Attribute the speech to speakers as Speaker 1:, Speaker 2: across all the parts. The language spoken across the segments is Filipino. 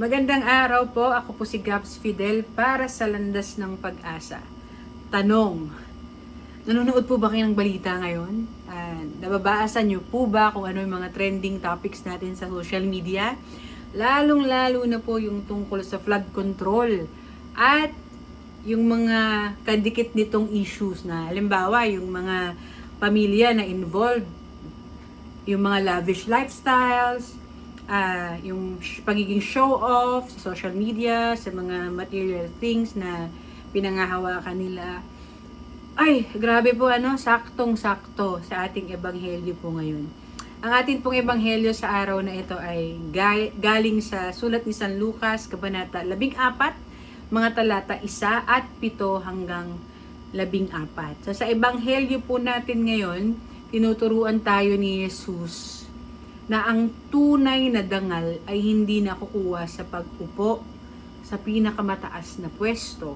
Speaker 1: Magandang araw po. Ako po si Gabs Fidel para sa Landas ng Pag-asa. Tanong, nanonood po ba kayo ng balita ngayon? Uh, nababaasan niyo po ba kung ano yung mga trending topics natin sa social media? Lalong-lalo na po yung tungkol sa flood control at yung mga kadikit nitong issues na halimbawa yung mga pamilya na involved yung mga lavish lifestyles, ah yung pagiging show off sa social media, sa mga material things na pinangahawakan nila. Ay, grabe po ano, saktong-sakto sa ating ebanghelyo po ngayon. Ang ating pong ebanghelyo sa araw na ito ay ga- galing sa sulat ni San Lucas, Kabanata 14, mga talata 1 at 7 hanggang 14. So sa ebanghelyo po natin ngayon, tinuturuan tayo ni Jesus na ang tunay na dangal ay hindi nakukuha sa pag-upo sa pinakamataas na pwesto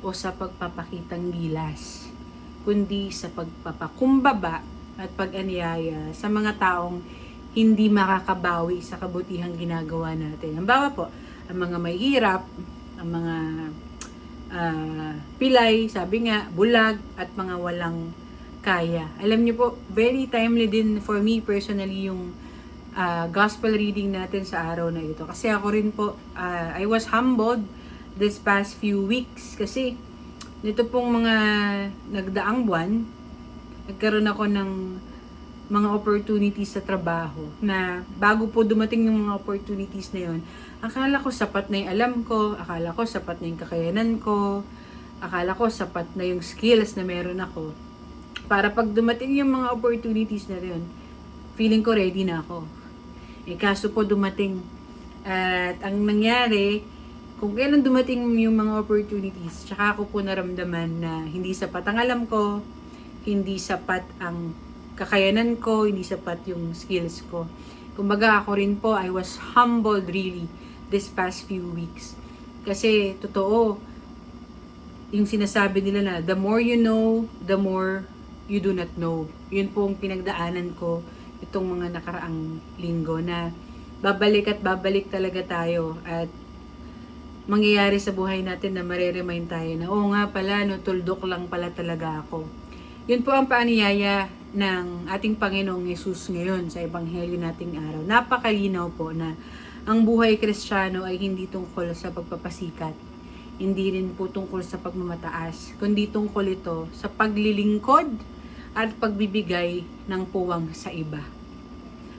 Speaker 1: o sa pagpapakitang gilas, kundi sa pagpapakumbaba at pag-anyaya sa mga taong hindi makakabawi sa kabutihang ginagawa natin. Ang bawa po, ang mga may hirap, ang mga ah, pilay, sabi nga, bulag, at mga walang kaya. Alam niyo po, very timely din for me personally yung ah, gospel reading natin sa araw na ito. Kasi ako rin po, ah, I was humbled this past few weeks kasi nito pong mga nagdaang buwan, nagkaroon ako ng mga opportunities sa trabaho na bago po dumating yung mga opportunities na yon akala ko sapat na yung alam ko, akala ko sapat na yung kakayanan ko, akala ko sapat na yung skills na meron ako. Para pag dumating yung mga opportunities na yun, feeling ko ready na ako. Eh kaso po dumating at ang nangyari, kung kailan dumating yung mga opportunities, tsaka ako po naramdaman na hindi sapat ang alam ko, hindi sapat ang kakayanan ko, hindi sapat yung skills ko. Kumbaga ako rin po, I was humbled really this past few weeks. Kasi totoo, yung sinasabi nila na the more you know, the more you do not know. Yun po ang pinagdaanan ko itong mga nakaraang linggo na babalik at babalik talaga tayo at mangyayari sa buhay natin na mareremind tayo na oo nga pala, no, tuldok lang pala talaga ako. Yun po ang paaniyaya ng ating Panginoong Yesus ngayon sa Ebanghelyo nating araw. Napakalinaw po na ang buhay kristyano ay hindi tungkol sa pagpapasikat. Hindi rin po tungkol sa pagmamataas, kundi tungkol ito sa paglilingkod at pagbibigay ng puwang sa iba.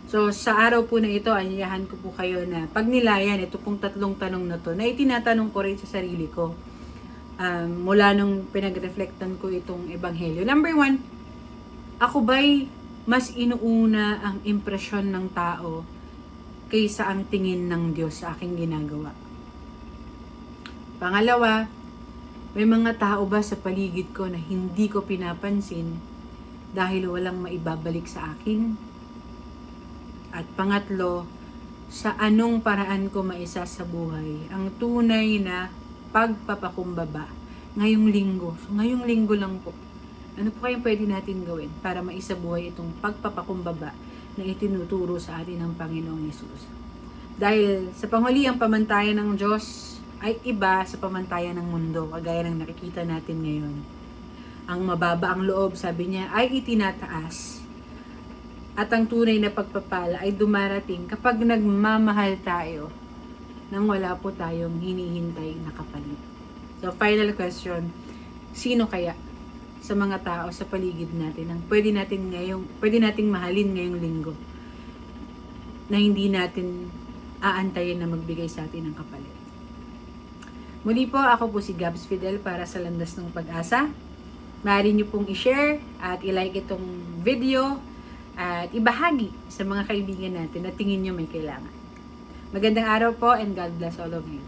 Speaker 1: So, sa araw po na ito, anyayahan ko po kayo na pag nilayan, ito pong tatlong tanong na to, na itinatanong ko rin sa sarili ko um, mula nung pinag-reflectan ko itong ebanghelyo. Number one, ako ba'y mas inuuna ang impresyon ng tao kaysa ang tingin ng Diyos sa aking ginagawa? Pangalawa, may mga tao ba sa paligid ko na hindi ko pinapansin dahil walang maibabalik sa akin? At pangatlo, sa anong paraan ko maisa sa buhay ang tunay na pagpapakumbaba ngayong linggo. So, ngayong linggo lang po. Ano po kayang pwede natin gawin para maisabuhay itong pagpapakumbaba na itinuturo sa atin ng Panginoong Yesus? Dahil sa panghuli ang pamantayan ng Diyos ay iba sa pamantayan ng mundo, kagaya ng nakikita natin ngayon. Ang mababa ang loob, sabi niya, ay itinataas. At ang tunay na pagpapala ay dumarating kapag nagmamahal tayo nang wala po tayong hinihintay na kapalit. So, final question, sino kaya sa mga tao sa paligid natin ang pwede natin ngayong pwede nating mahalin ngayong linggo na hindi natin aantayin na magbigay sa atin ng kapalit. Muli po, ako po si Gabs Fidel para sa Landas ng Pag-asa. Maaari niyo pong i-share at i-like itong video at ibahagi sa mga kaibigan natin na tingin niyo may kailangan. Magandang araw po and God bless all of you.